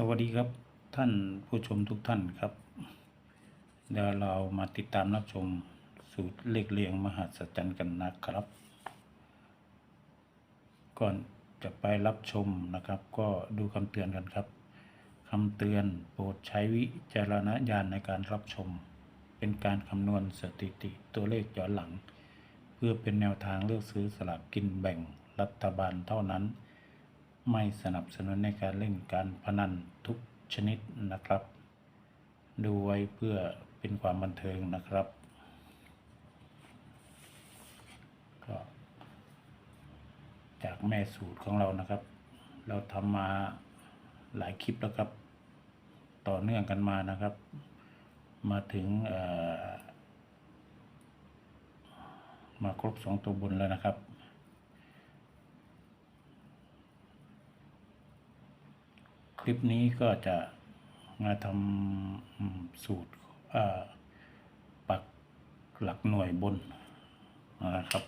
สวัสดีครับท่านผู้ชมทุกท่านครับ เดี๋ยวเรามาติดตามรับชมสูตรเลขเรียงมหัศจรรย์กันนะครับ ก่อนจะไปรับชมนะครับ ก็ดูคำเตือนกันครับคำเตือนโปรดใช้วิจารณญาณในการรับชม เป็นการคำนวณสถิติตัวเลขย้อนหลัง เพื่อเป็นแนวทางเลือกซื้อสลากกินแบ่งรัฐบาลเท่านั้น ไม่สนับสนุนในการเล่นการพนันทุกชนิดนะครับ ดูไว้เพื่อเป็นความบันเทิงนะครับ ก็จากแม่สูตรของเรานะครับ เราทำมาหลายคลิปแล้วครับ ต่อเนื่องกันมานะครับ มาถึงมาครบสองตัวบนแล้วนะครับ ค ลิปนี้ก็จะมาทำสูตรปักหลักหน่วยบนนะครับ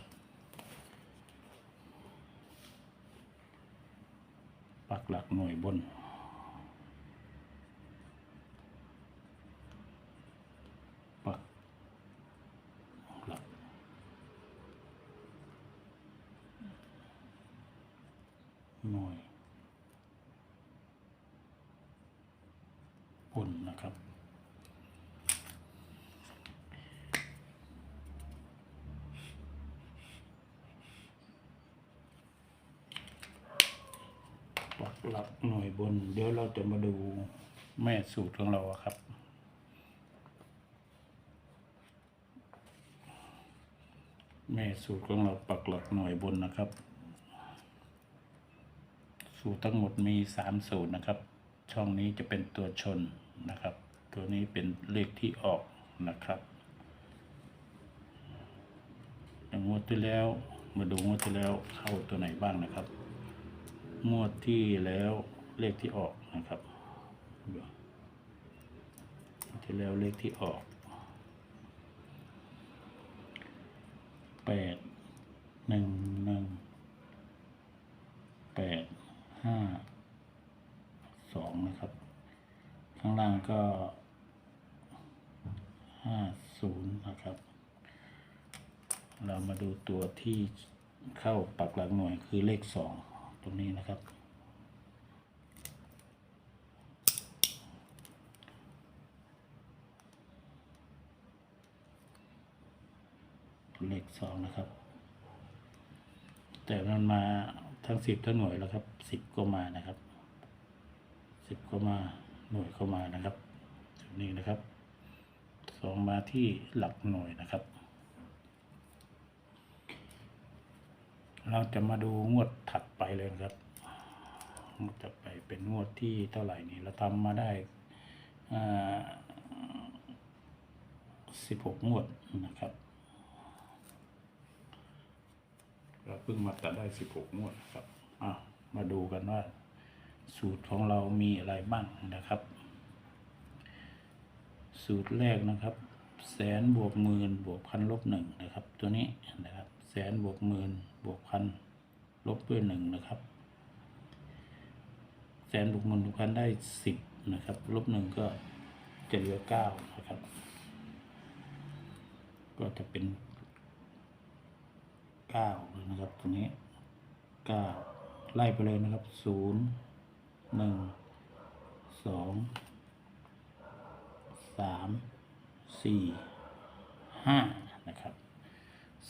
ปักหลักหน่วยบน ปักหลักหน่วย บนนะครับ ปัก หลักหน่วยบน เดี๋ยวเราจะมาดูแม่สูตรของเราครับ แม่สูตรของเราปักหลักหน่วยบนนะครับ สูตรทั้งหมดมีสามสูตรนะครับ ช่องนี้จะเป็นตัวชนนะครับ ตัวนี้เป็นเลขที่ออกนะครับงงวดที่แล้วมาดูงวดที่แล้วเข้าตัวไหนบ้างนะครับ งวดที่แล้วเลขที่ออกนะครับที่แล้วเลขที่ออกแปดหนึ่งหนึ่งแปดห้าสองนะครับ ข้างล่างก็ห้าศูนย์นะครับ เรามาดูตัวที่เข้าปักหลักหน่วยคือเลขสอง ตรงนี้นะครับ เลขสองนะครับ แต่มันมาทั้งสิบทั้งหน่วยแล้วครับสิบก็มานะครับสิบก็มาหน่วยเข้ามานะครับจุดนี้นะครับสองมาที่หลักหน่วยนะครับ เราจะมาดูงวดถัดไปเลยนะครับงวดถัดไปเป็นงวดที่เท่าไหร่นี่เราทำมาได้สิบหกงวดนะครับเราเพิ่งมาตัดได้สิบหกงวดครับอะมาดูกันว่า สูตรของเรามีอะไรบ้างนะครับ สูตรแรกนะครับ แสนบวกหมื่นบวกพันลบหนึ่งนะครับ ตัวนี้นะครับ แสนบวกหมื่นบวกพันลบด้วยหนึ่งนะครับ แสนบวกหมื่นบวกพันได้สิบนะครับ ลบหนึ่งก็จะเหลือเก้านะครับ ก็จะเป็นเก้าเลยนะครับตรงนี้เก้าไล่ไปเลยนะครับศูนย์หนึ่งสองสามสี่ห้านะครับ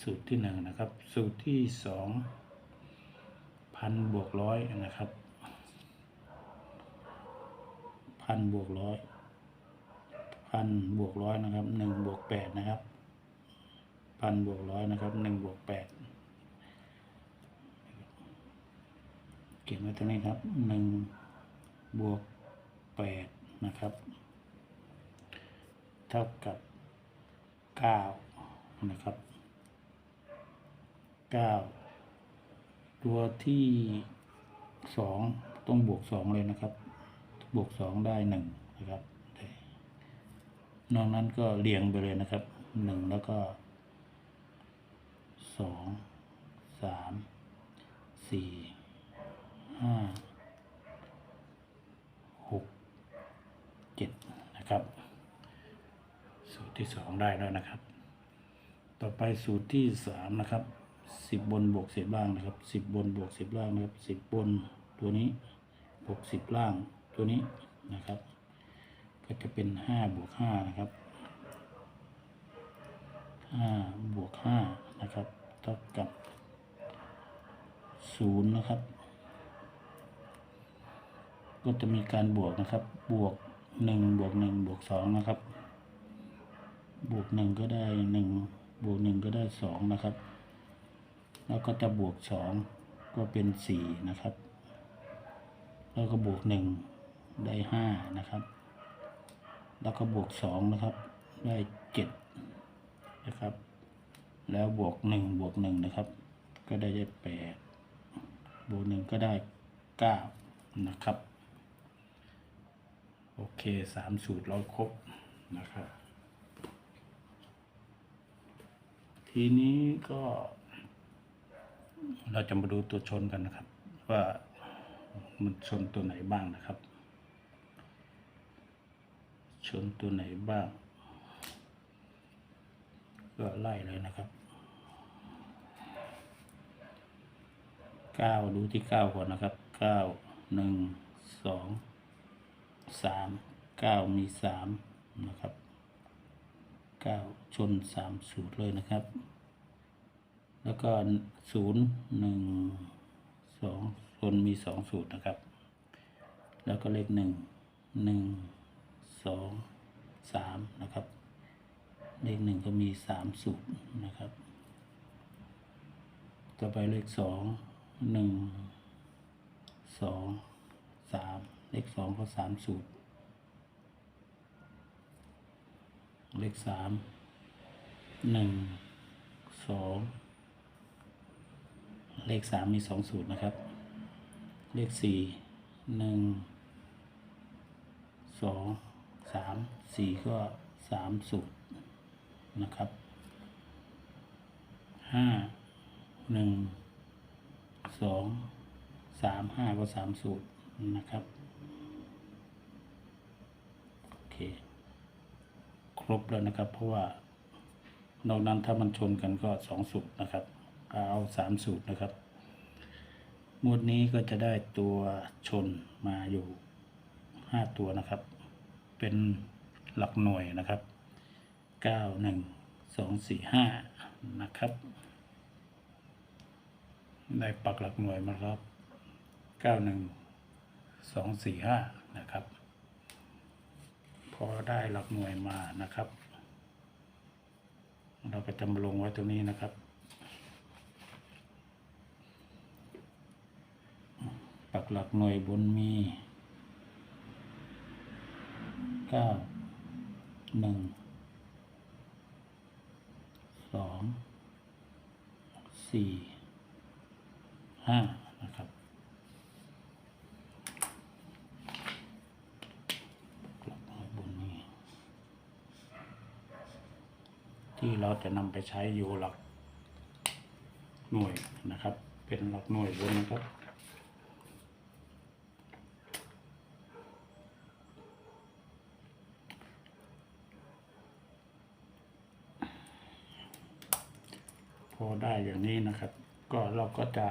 สูตรที่หนึ่งนะครับ สูตรที่สองพันบวกร้อยนะครับพันบวกร้อยพันบวกร้อยนะครับหนึ่งบวกแปดนะครับพันบวกร้อยนะครับหนึ่งบวกแปดเขียนไว้ตรงนี้ครับหนึ่งบวกแปดนะครับ เท่ากับเก้านะครับ เก้าตัวที่สองต้องบวกสองเลยนะครับ บวกสองได้หนึ่งนะครับนอกนั้นก็เรียงไปเลยนะครับหนึ่งแล้วก็สองสามสี่ห้าหกเจ็ดนะครับ สูตรที่สองได้แล้วนะครับ ต่อไปสูตรที่สามนะครับ สิบบนบวกสิบล่างนะครับสิบบนบวกสิบล่างนะครับสิบบนตัวนี้บวกสิบล่างตัวนี้นะครับ ก็จะเป็นห้าบวกห้านะครับห้าบวกห้านะครับเท่ากับศูนย์นะครับ ก็จะมีการบวกนะครับ บวกหนึ่งบวกหนึ่งบวกสองนะครับ บวกหนึ่งก็ได้หนึ่งบวกหนึ่งก็ได้สองนะครับ แล้วก็จะบวกสองก็เป็นสี่นะครับ แล้วก็บวกหนึ่งได้ห้านะครับ แล้วก็บวกสองนะครับ ได้เจ็ดนะครับ แล้วบวกหนึ่งบวกหนึ่งนะครับ ก็ได้ได้แปดบวกหนึ่งก็ได้เก้านะครับ โอเคสามสูตรเราครบนะครับ ทีนี้ก็ เราจะมาดูตัวชนกันนะครับ ว่ามันชนตัวไหนบ้างนะครับ ชนตัวไหนบ้าง ก็ไล่เลยนะครับเก้าดูที่เก้าก่อนนะครับเก้าหนึ่งสองสามเก้ามีสามนะครับเก้าชนสามสูตรเลยนะครับ แล้วก็ศูนย์หนึ่งสองชนมีสองสูตรนะครับ แล้วก็เลขหนึ่งหนึ่งสองสามนะครับ เลขหนึ่งก็มีสามสูตรนะครับ ต่อไปเลขสองหนึ่งสองสามเลขสองก็สามสูตร เลขสามหนึ่งสอง เลขสามมีสองสูตรนะครับ เลขสี่หนึ่งสองสามสี่ก็สามสูตรนะครับห้าหนึ่งสองสามห้าก็สามสูตรนะครับโอเคครบแล้วนะครับ เพราะว่านอกนั้นถ้ามันชนกันก็สองสูตรนะครับ เอาสามสูตรนะครับหมวดนี้ก็จะได้ตัวชนมาอยู่ห้าตัวนะครับ เป็นหลักหน่วยนะครับเก้าหนึ่งสองสี่ห้านะครับได้ปักหลักหน่วยมาครับเก้าหนึ่งสองสี่ห้านะครับ พอได้หลักหน่วยมานะครับ เราก็จะมาลงไว้ตรงนี้นะครับ ปักหลักหน่วยบนมีเก้าหนึ่งสองสี่ห้านะครับปักหลักหน่วยบนนี้ที่เราจะนำไปใช้อยู่หลักหน่วยนะครับ เป็นหลักหน่วยบนนะครับ พ อได้อย่างนี้นะครับ ก็เราก็จะ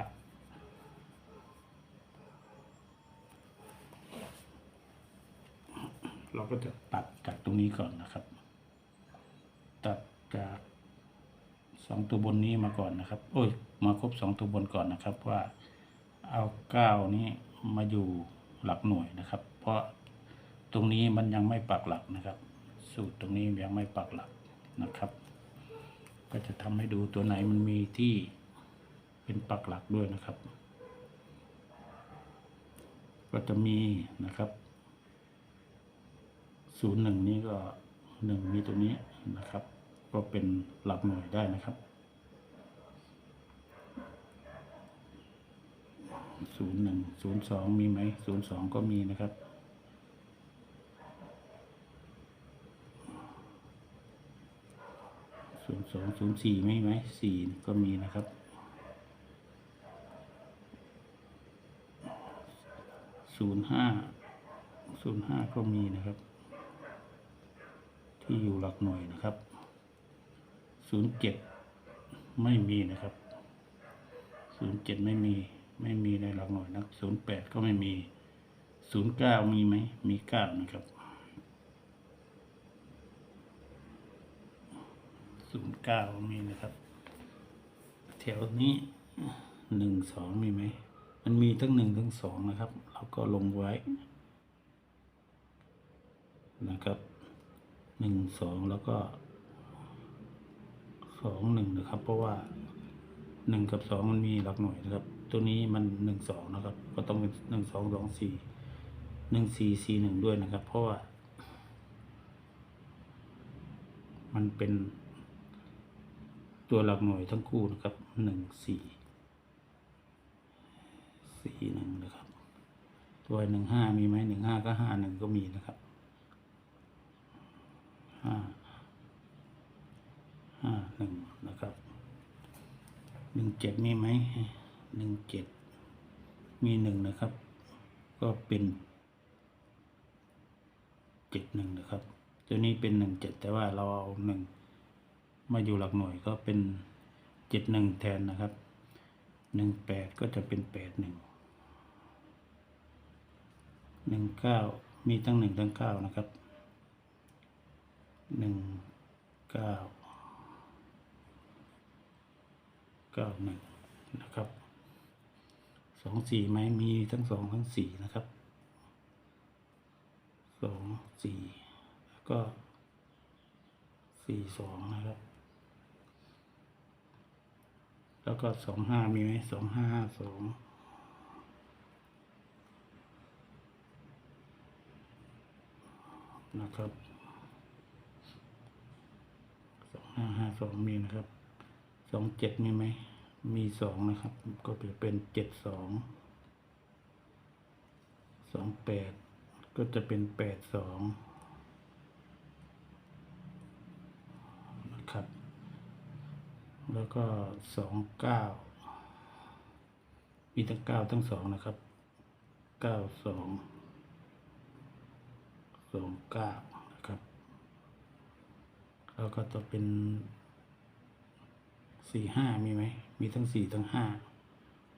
เราก็จะตัดจากตรงนี้ก่อนนะครับ ตัดจากสองตัวบนนี้มาก่อนนะครับ โอ้ย มาครบสองตัวบนก่อนนะครับว่าเอาเก้านี้มาอยู่หลักหน่วยนะครับ เพราะตรงนี้มันยังไม่ปักหลักนะครับ สูตรตรงนี้ยังไม่ปักหลักนะครับ ก็จะทำให้ดูตัวไหนมันมีที่เป็นปักหลักด้วยนะครับ ก็จะมีนะครับศูนย์หนึ่งนี้ก็หนึ่งมีตัวนี้นะครับ ก็เป็นหลักหน่วยได้นะครับศูนย์หนึ่งศูนย์สองมีไหมศูนย์สองก็มีนะครับ ศูนย์ สองศูนย์สี่ไม่ไหมสี่ก็มีนะครับศูนย์ห้าศูนย์ห้าก็มีนะครับที่ที่อยู่หลักหน่วยนะครับศูนย์เจ็ดไม่มีนะครับศูนย์เจ็ดไม่มีไม่มีในหลักหน่วยนะศูนย์แปดก็ไม่มีศูนย์เก้ามีไหมมีเก้านะครับ ศูนย์เก้ามีนะครับ แถวนี้หนึ่งสองมีไหม มันมีทั้งหนึ่งทั้งสองนะครับ เราก็ลงไว้ นะครับหนึ่งสองแล้วก็สองหนึ่งนะครับ เพราะว่าหนึ่งกับสองมันมีหลักหน่วยนะครับ ตัวนี้มันหนึ่งสองนะครับ ก็ต้องเป็นหนึ่งสองสองสี่หนึ่งสี่สี่หนึ่งด้วยนะครับ เพราะว่า มันเป็น ตัวหลักหน่วยทั้งคู่นะครับหนึ่งสี่สี่หนึ่งนะครับ ตัวหนึ่งห้ามีไหมหนึ่งห้าก็ห้าหนึ่งก็มีนะครับห้าห้าหนึ่งนะครับหนึ่งเจ็ดมีไหมหนึ่งเจ็ดมีหนึ่งนะครับ ก็เป็นเจ็ดหนึ่งนะครับ ตัวนี้เป็นหนึ่งเจ็ดแต่ว่าเราเอาหนึ่ง มาอยู่หลักหน่วยก็เป็นเจ็ดหนึ่งแทนนะครับหนึ่งแปดก็จะเป็นแปดหนึ่งหนึ่งเก้ามีทั้งหนึ่งทั้งเก้านะครับหนึ่งเก้าเก้าหนึ่งนะครับสองสี่ไหมมีทั้งสองทั้งสี่นะครับสองสี่แล้วก็สี่สองนะครับ แล้วก็สองห้ามีไหมสองห้าห้าสองนะครับสองห้าห้าสองมีนะครับสองเจ็ดมีไหมมีสองนะครับ ก็จะเป็นเจ็ดสองสองแปดก็จะเป็นแปดสอง นะครับ แล้วก็สองเก้ามีทั้งเก้าทั้งสองนะครับเก้าสองสองเก้านะครับ แล้วก็จะเป็นสี่ห้ามีไหม มีทั้งสี่ทั้งห้า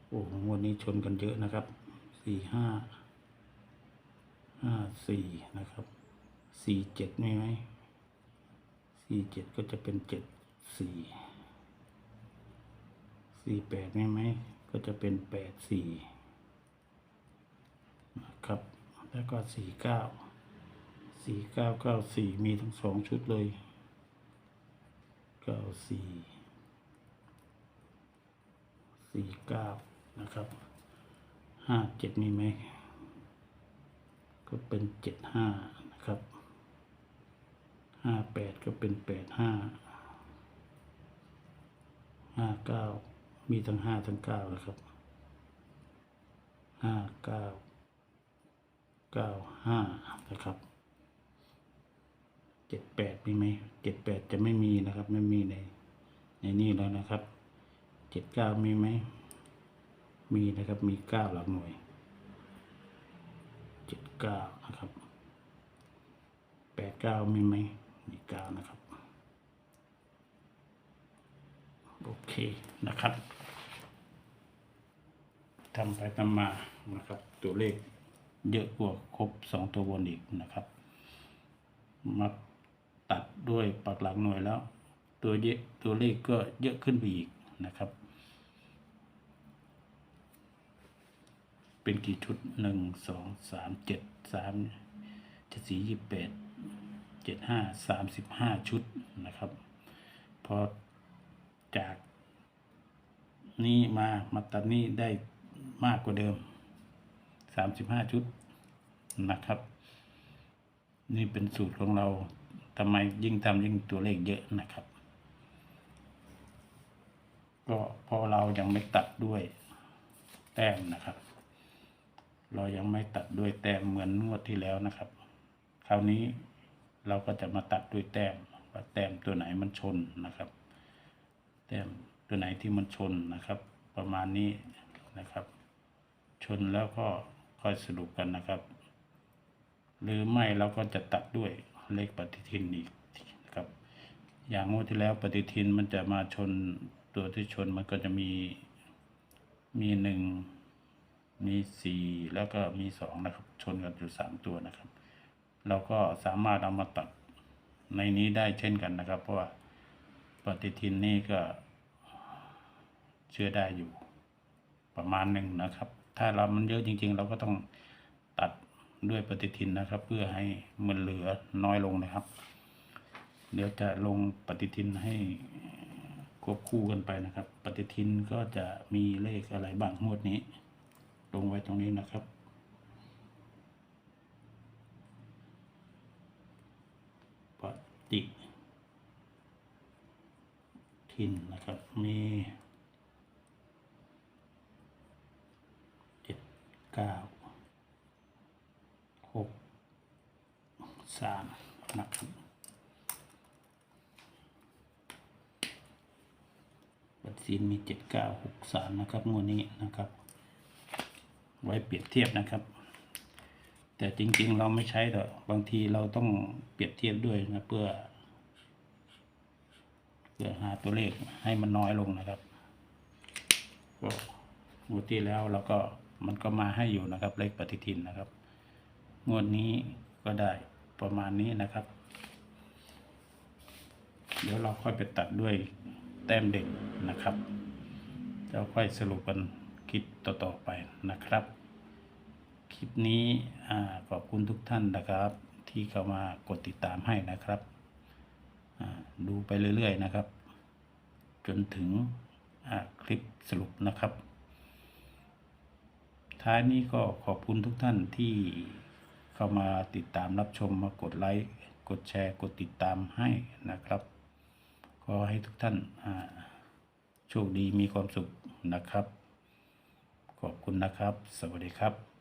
โอ้โหวันนี้ชนกันเยอะนะครับสี่ห้าห้าสี่นะครับสี่เจ็ดมีไหมสี่เจ็ดก็จะเป็นเจ็ดสี่ สี่แปดไหมไหม ก็จะเป็นแปดสี่นะครับ แล้วก็สี่เก้าสี่เก้าเก้าสี่มีทั้งสองชุดเลยเก้าสี่สี่เก้านะครับห้าเจ็ดมีไหม ก็เป็นเจ็ดห้านะครับห้าแปดก็เป็นแปดห้าห้าเก้า มีทั้งห้าทั้งเก้านะครับห้าเก้าเก้าห้านะครับเจ็ดแปดมีไหมเจ็ดแปดจะไม่มีนะครับ ไม่มีในในนี่แล้วนะครับเจ็ดเก้ามีไหมมีนะครับมีเก้าหลักหน่วยเจ็ดเก้านะครับแปดเก้ามีไหมมีเก้านะครับ โอเคนะครับ ทำไปทำมานะครับ ตัวเลขเยอะกว่าครบสองตัวบนอีกนะครับมาตัดด้วยปักหลักหน่วยแล้ว ตัวเยอะตัวเลขก็เยอะขึ้นไปอีกนะครับ เป็นกี่ชุดหนึ่งสองสามเจ็ดสามเจ็ดสี่ยี่สิบแปดเจ็ดห้าสามสิบห้าชุดนะครับ พอจากนี้มามาตัดนี้ได้ มากกว่าเดิมสามสิบห้าชุดนะครับ นี่เป็นสูตรของเราทำไมยิ่งทำยิ่งตัวเลขเยอะนะครับ ก็เพราะเรายังไม่ตัดด้วยแต้มนะครับ เรายังไม่ตัดด้วยแต้มเหมือนงวดที่แล้วนะครับ คราวนี้เราก็จะมาตัดด้วยแต้มว่าแต้มตัวไหนมันชนนะครับ แต้มตัวไหนที่มันชนนะครับ ประมาณนี้ นะครับ ชนแล้วก็ค่อยสรุปกันนะครับ หรือไม่เราก็จะตัดด้วยเลขปฏิทินอีกทีอย่างงวดที่แล้วปฏิทินมันจะมาชนตัวที่ชนมันก็จะมีมีหนึ่งมีสี่แล้วก็มีสองนะครับ ชนกันอยู่สามตัวนะครับ เราก็สามารถเอามาตัดในนี้ได้เช่นกันนะครับ เพราะว่าปฏิทินนี่ก็เชื่อได้อยู่ ประมาณหนึ่งนะครับ ถ้าเรามันเยอะจริง ๆ เราก็ต้องตัดด้วยปฏิทินนะครับ เพื่อให้มันเหลือน้อยลงนะครับ เดี๋ยวจะลงปฏิทินให้ควบคู่กันไปนะครับ ปฏิทินก็จะมีเลขอะไรบ้างงวดนี้ ลงไว้ตรงนี้นะครับปฏิทินนะครับมีเจ็ด เก้าหกสามนะครับบัตรซีนมีเจ็ดเก้าหกสามนะครับงวดนี้นะครับ ไว้เปรียบเทียบนะครับ แต่จริงๆเราไม่ใช้หรอกบางทีเราต้องเปรียบเทียบด้วยนะเพื่อเพื่อหาตัวเลขให้มันน้อยลงนะครับก็งวดที่แล้วเราก็ มันก็มาให้อยู่นะครับ เลขปฏิทินนะครับ งวดนี้ก็ได้ประมาณนี้นะครับ เดี๋ยวเราค่อยไปตัดด้วยแต้มเด็กนะครับจะค่อยสรุปกันคลิปต่อๆไปนะครับ คลิปนี้ขอบคุณทุกท่านนะครับ ที่เข้ามากดติดตามให้นะครับ ดูไปเรื่อยๆนะครับ จนถึงคลิปสรุปนะครับ ท้ายนี้ก็ขอบคุณทุกท่านที่เข้ามาติดตามรับชมมากดไลค์กดแชร์กดติดตามให้นะครับขอให้ทุกท่านโชคดีมีความสุขนะครับ ขอบคุณนะครับ สวัสดีครับ